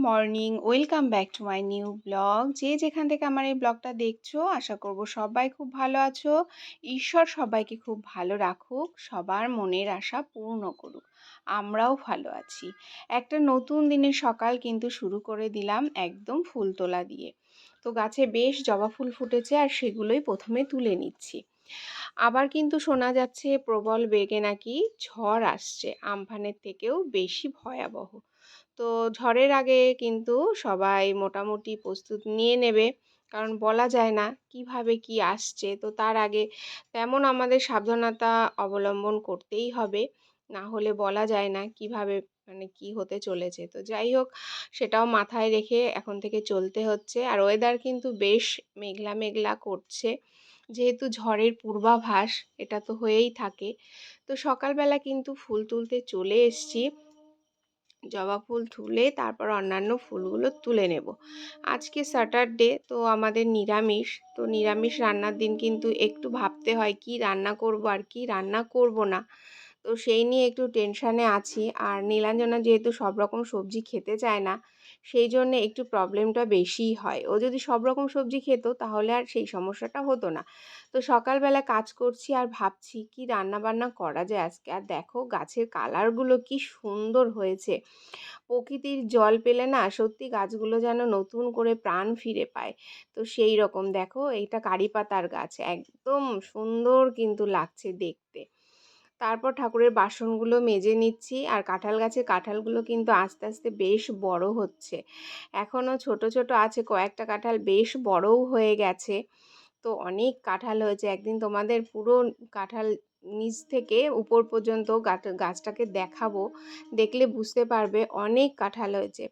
Morning welcome back to my new blog যে যেখান থেকে আমার এই ব্লগটা দেখছ, আশা করব সবাই খুব ভালো আছো। ঈশ্বর সবাইকে খুব ভালো রাখুক, সবার মনের আশা পূর্ণ করুক। আমরাও ভালো আছি। একটা নতুন দিনের সকাল কিন্তু শুরু করে দিলাম একদম ফুল তোলা দিয়ে। তো গাছে বেশ জবা ফুল ফুটেছে আর সেগুলোই প্রথমে তুলে নিচ্ছি। আবার কিন্তু শোনা যাচ্ছে প্রবল বেগে নাকি ঝড় আসছে। আমফানের থেকেও বেশি ভয়াবহ। তো ঝড়ের আগে কিন্তু সবাই মোটামুটি প্রস্তুত নিয়ে নেবে। কারণ বলা যায় না কীভাবে কি আসছে। তো তার আগে তেমন আমাদের সাবধানতা অবলম্বন করতেই হবে। না হলে বলা যায় না কীভাবে মানে কি হতে চলেছে। তো যাই হোক, সেটাও মাথায় রেখে এখন থেকে চলতে হচ্ছে। আর ওয়েদার কিন্তু বেশ মেঘলা মেঘলা করছে। যেহেতু ঝড়ের পূর্বাভাস, এটা তো হয়েই থাকে। তো সকালবেলা কিন্তু ফুল তুলতে চলে এসছি। জবা ফুল তুলে তারপর অন্যান্য ফুলগুলো তুলে নেব। আজকে স্যাটারডে তো আমাদের নিরামিষ, তো নিরামিষ রান্নার দিন কিন্তু একটু ভাবতে হয় কি রান্না করব আর কি রান্না করব না। তো সেই নিয়ে একটু টেনশানে আছি। আর নীলাঞ্জনা যেহেতু সব রকম সবজি খেতে চায় না সেই জন্য একটু প্রবলেমটা বেশিই হয়। ও যদি সব রকম সবজি খেত, তাহলে আর সেই সমস্যাটা হতো না। তো সকালবেলা কাজ করছি আর ভাবছি, কি রান্না বান্না করা যায় আজকে? আর দেখো, গাছের কালারগুলো কি সুন্দর হয়েছে। প্রকৃতির জল পেলে না, সত্যি গাছগুলো যেন নতুন করে প্রাণ ফিরে পায়। তো সেই রকম দেখো, এইটা কারি পাতার গাছ। একদম সুন্দর কিন্তু লাগছে দেখতে। তারপর ঠাকুরের বাসনগুলো মেজে নিচ্ছি আর কাঁঠাল গাছের কাঁঠালগুলো কিন্তু আস্তে আস্তে বেশ বড় হচ্ছে। এখনও ছোট ছোট আছে, কয়েকটা কাঁঠাল বেশ বড়ও হয়ে গেছে। তো অনেক কাঁঠাল হয়েছে। একদিন তোমাদের পুরো কাঁঠাল নিচ থেকে উপর পর্যন্ত গাছটাকে দেখাবো। দেখলে বুঝতে পারবে অনেক কাঁঠাল হয়েছে।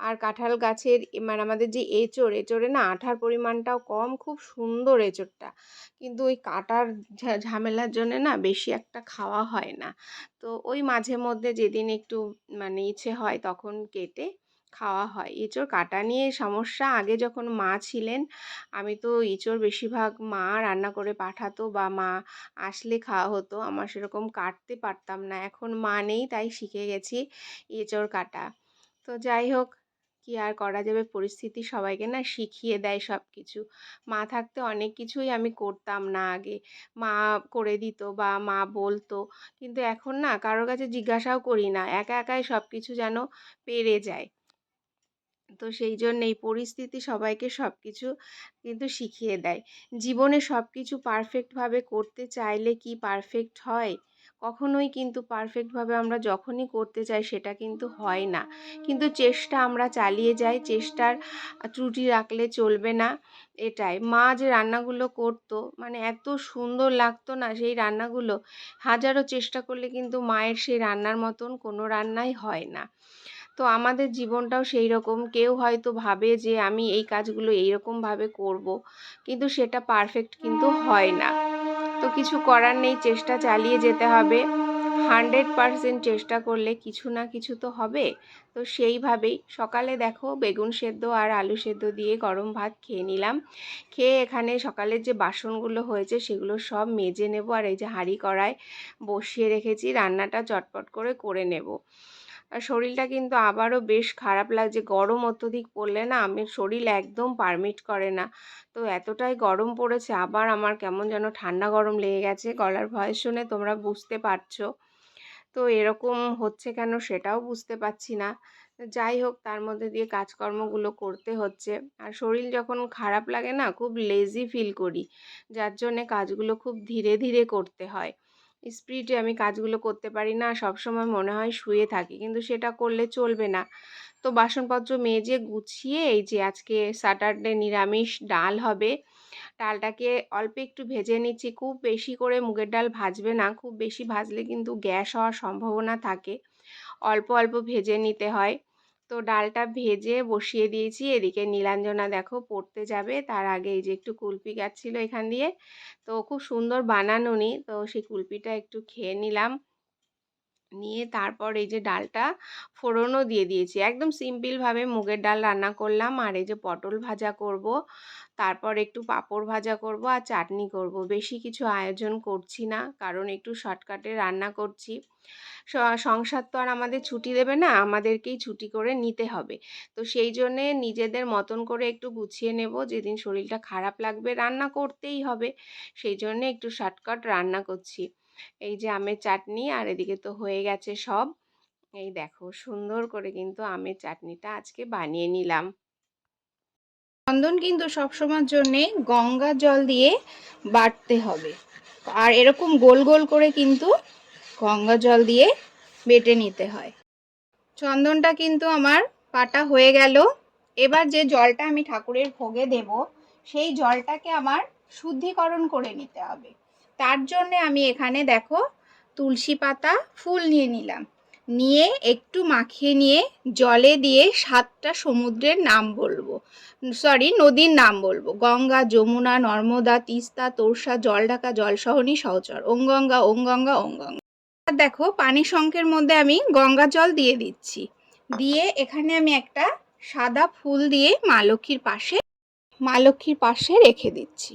আর কাঁঠাল গাছের মানে আমাদের যে এঁচড়, এঁচড়ে না আঠার পরিমাণটাও কম, খুব সুন্দর এঁচড়টা। কিন্তু ওই কাটার ঝামেলার জন্য না বেশি একটা খাওয়া হয় না। তো ওই মাঝে মধ্যে যেদিন একটু মানে ইচ্ছে হয় তখন কেটে খাওয়া হয়। এঁচোড় কাটা নিয়ে সমস্যা, আগে যখন মা ছিলেন, আমি তো এঁচোড় বেশিরভাগ মা রান্না করে পাঠাতো বা মা আসলে খাওয়া হতো। আমার সেরকম কাটতে পারতাম না। এখন মা নেই, তাই শিখে গেছি এঁচোড় কাটা। তো যাই হোক, কি আর করা যাবে? পরিস্থিতি সবাইকে না শিখিয়ে দেয় সব কিছু মা থাকতে অনেক কিছুই আমি করতাম না আগে। মা করে দিত বা মা বলতো, কিন্তু এখন না কারোর কাছে জিজ্ঞাসাও করি না। একা একাই সব কিছু যেন পেরে যায়। তো সেই জন্য এই পরিস্থিতি সবাইকে সব কিছু কিন্তু শিখিয়ে দেয়। জীবনে সব কিছু পারফেক্টভাবে করতে চাইলে কি পারফেক্ট হয়? কখনোই কিন্তু পারফেক্টভাবে আমরা যখনই করতে চাই সেটা কিন্তু হয় না। কিন্তু চেষ্টা আমরা চালিয়ে যাই, চেষ্টার ত্রুটি রাখলে চলবে না, এটাই। মা যে রান্নাগুলো করতো মানে এত সুন্দর লাগতো না সেই রান্নাগুলো, হাজারো চেষ্টা করলে কিন্তু মায়ের সেই রান্নার মতন কোনো রান্নাই হয় না। তো আমাদের জীবনটাও সেই রকম কেউ হয়তো ভাবে যে আমি এই কাজগুলো এইরকমভাবে করব, কিন্তু সেটা পারফেক্ট কিন্তু হয় না। তো কিছু করার নেই, চেষ্টা চালিয়ে যেতে হবে। হান্ড্রেড পারসেন্ট চেষ্টা করলে কিছু না কিছু তো হবে। তো সেইভাবেই সকালে দেখো বেগুন সেদ্ধ আর আলু সেদ্ধ দিয়ে গরম ভাত খেয়ে নিলাম। খেয়ে এখানে সকালের যে বাসনগুলো হয়েছে সেগুলো সব মেজে নেব আর এই যে হাঁড়ি কড়ায় বসিয়ে রেখেছি, রান্নাটা চটপট করে করে নেব। শরীরটা কিন্তু আবারও বেশ খারাপ লাগছে। গরম অত্যধিক পড়লে না আমি শরীর একদম পারমিট করে না। তো এতটাই গরম পড়েছে, আবার আমার কেমন যেন ঠান্ডা গরম লেগে গেছে। গলার ভয়েস শুনে তোমরা বুঝতে পারছ। তো এরকম হচ্ছে কেন সেটাও বুঝতে পারছি না। যাই হোক, তার মধ্যে দিয়ে কাজকর্মগুলো করতে হচ্ছে। আর শরীর যখন খারাপ লাগে না, খুব লেজি ফিল করি। যার জন্যে কাজগুলো খুব ধীরে ধীরে করতে হয়। স্পিডে আমি কাজগুলো করতে পারি না, সবসময় মনে হয় শুয়ে থাকি। কিন্তু সেটা করলে চলবে না। তো বাসনপত্র মেজে গুছিয়ে এই যে আজকে স্যাটারডে নিরামিষ ডাল হবে, ডালটাকে অল্প একটু ভেজে নিচ্ছি। খুব বেশি করে মুগের ডাল ভাজবে না, খুব বেশি ভাজলে কিন্তু গ্যাস হওয়ার সম্ভাবনা থাকে। অল্প অল্প ভেজে নিতে হয়। তো ডালটা ভেজে বসিয়ে দিয়েছি। এদিকে নীলাঞ্জনা দেখো পড়তে যাবে। তার আগে এই যে একটু কুলপি গাছ ছিল এখান দিয়ে। তো খুব সুন্দর বানানো নি তো সেই কুলপিটা একটু খেয়ে নিলাম। নিয়ে তারপর এই যে ডালটা ফোড়নও দিয়ে দিয়েছি। একদম সিম্পলভাবে মুগের ডাল রান্না করলাম। আর এই যে পটল ভাজা করব, তারপর একটু পাঁপড় ভাজা করব আর চাটনি করব। বেশি কিছু আয়োজন করছি না, কারণ একটু শর্টকাটে রান্না করছি। সংসার তো আর আমাদের ছুটি দেবে না, আমাদেরকেই ছুটি করে নিতে হবে। তো সেই জন্যে নিজেদের মতন করে একটু গুছিয়ে নেব। যেদিন শরীরটা খারাপ লাগবে রান্না করতেই হবে। সেই জন্যে একটু শর্টকাট রান্না করছি। এই যে আমের চাটনি আর এদিকে তো হয়ে গেছে সব। এই দেখো সুন্দর করে কিন্তু আমের চাটনিটা আজকে বানিয়ে নিলাম। চন্দন কিন্তু সবসময়ের জন্যে গঙ্গা জল দিয়ে বাটতে হবে। আর এরকম গোল গোল করে কিন্তু গঙ্গা জল দিয়ে বেটে নিতে হয়। চন্দনটা কিন্তু আমার পাটা হয়ে গেল। এবার যে জলটা আমি ঠাকুরের ভোগে দেব, সেই জলটাকে আমার শুদ্ধিকরণ করে নিতে হবে। তার জন্যে আমি এখানে দেখো তুলসী পাতা ফুল নিয়ে নিলাম। নিয়ে একটু মাখিয়ে নিয়ে জলে দিয়ে সাতটা সমুদ্রের নাম বলব। সরি নদীর নাম বলব। গঙ্গা, যমুনা, নর্মদা, তিস্তা, তোরসা, জলঢাকা, জলসহনী, সহচর। ওং গঙ্গা ওং গঙ্গা ওং গঙ্গা। দেখো পানি শঙ্কের মধ্যে আমি গঙ্গা জল দিয়ে দিচ্ছি। দিয়ে এখানে আমি একটা সাদা ফুল দিয়ে মা লক্ষ্মীর পাশে, মা লক্ষ্মীর পাশে রেখে দিচ্ছি।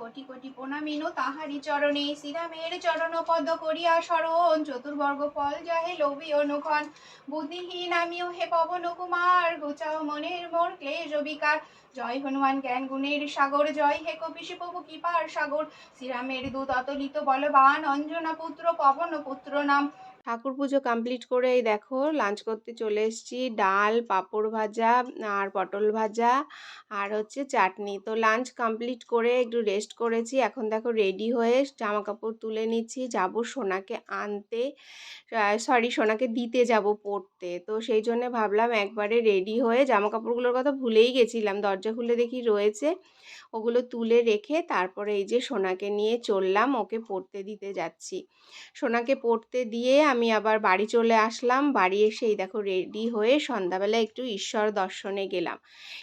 কোটি কোটি প্রণামিনো তাহারি চরণে, শ্রীরামের চরণ পদ করিয়া স্মরণ চতুর্বর্গ ফল যাহে লোভী অনুক্ষণ বুদ্ধিহীন আমিও হে পবন কুমার ঘুচাও মনের মোর ক্লেশ বিকার জয় হনুমান জ্ঞান গুণের সাগর, জয় হে কপিসি প্রভু কৃপার সাগর। শ্রীরামের দূত অতলিত বলবান, অঞ্জনা পুত্র, পবন পুত্র নাম। ঠাকুর পুজো কমপ্লিট করে এই দেখো লাঞ্চ করতে চলে এসেছি। ডাল, পাঁপড় ভাজা আর পটল ভাজা আর হচ্ছে চাটনি। তো লাঞ্চ কমপ্লিট করে একটু রেস্ট করেছি। এখন দেখো রেডি হয়ে জামা কাপড় তুলে নিচ্ছি। যাব সোনাকে আনতে। সরি সোনাকে দিতে যাব পড়তে। তো সেই জন্য ভাবলাম একবারে রেডি হয়ে জামা কাপড়গুলোর কথা ভুলেই গেছিলাম। দরজা খুলে দেখি রয়েছে। ওগুলো তুলে রেখে তারপরে এই যে সোনাকে নিয়ে চললাম। ওকে পড়তে দিতে যাচ্ছি। সোনাকে পড়তে দিয়ে আমি আবার বাড়ি চলে আসলাম। বাড়ি এসে এই দেখো রেডি হয়ে সন্ধ্যাবেলা একটু ঈশ্বর দর্শনে গেলাম।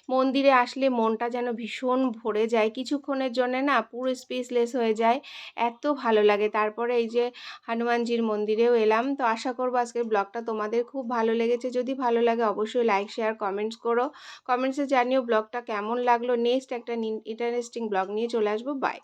মন্দিরে আসলে মনটা যেন ভীষণ ভরে যায়। কিছুক্ষণের জন্য না পুরো স্পেসলেস হয়ে যায়। এত ভালো লাগে। তারপরে এই যে হনুমানজির মন্দিরেও এলাম। তো আশা করব আজকের ব্লগটা তোমাদের খুব ভালো লেগেছে। যদি ভালো লাগে অবশ্যই লাইক শেয়ার কমেন্টস করো। কমেন্টসে জানিও ব্লগটা কেমন লাগল। নেক্সট একটা ইন্টারেস্টিং ব্লগ নিয়ে চলে আসব। বাই